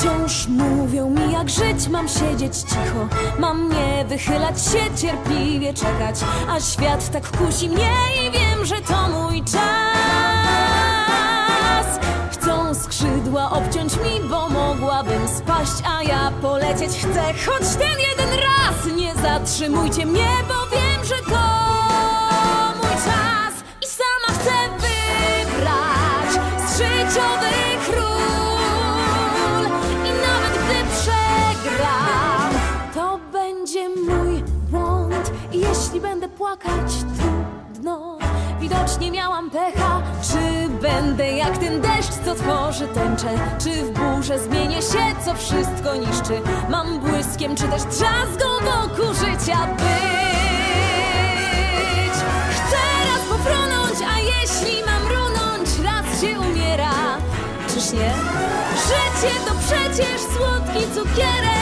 Wciąż mówią mi jak żyć, mam siedzieć cicho. Mam nie wychylać się, cierpliwie czekać A świat tak kusi mnie i wiem, że to mój czas. Chcą skrzydła obciąć mi, bo mogłabym spaść A ja polecieć chcę, choć ten jeden raz Nie zatrzymujcie mnie, bo wiem, że to jeśli będę płakać trudno Widocznie miałam pecha. Czy będę jak ten deszcz, co tworzy tęczę? Czy w burze zmienię się, co wszystko niszczy? Mam błyskiem, czy też trzazgą wokół życia być? Chcę raz pofrunąć, a jeśli mam runąć Raz się umiera, czyż nie? Życie to przecież słodki cukierek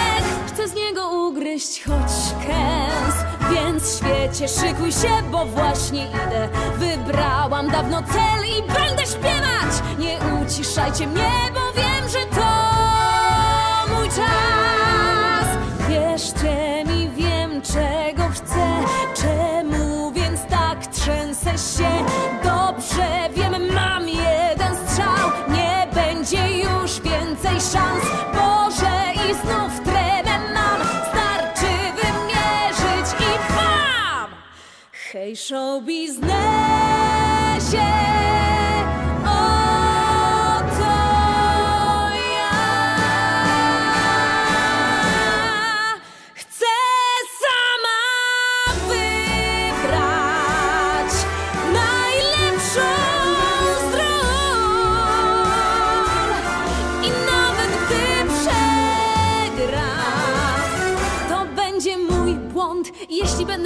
Chcę z niego ugryźć choć kęs. Więc świecie szykuj się, bo właśnie idę. Wybrałam dawno cel i będę śpiewać. Nie uciszajcie mnie, bo wiem, że to mój czas. Wierzcie mi, wiem czego chcę. Czemu więc tak trzęsę się? Dobrze wiem, mam jeden strzał. Nie będzie już więcej szans. Boże i znów Хей, шоу-бізнес!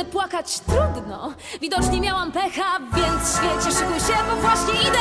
Będę płakać, trudno. Widocznie miałam pecha, więc świecie szykuj się, bo właśnie idę.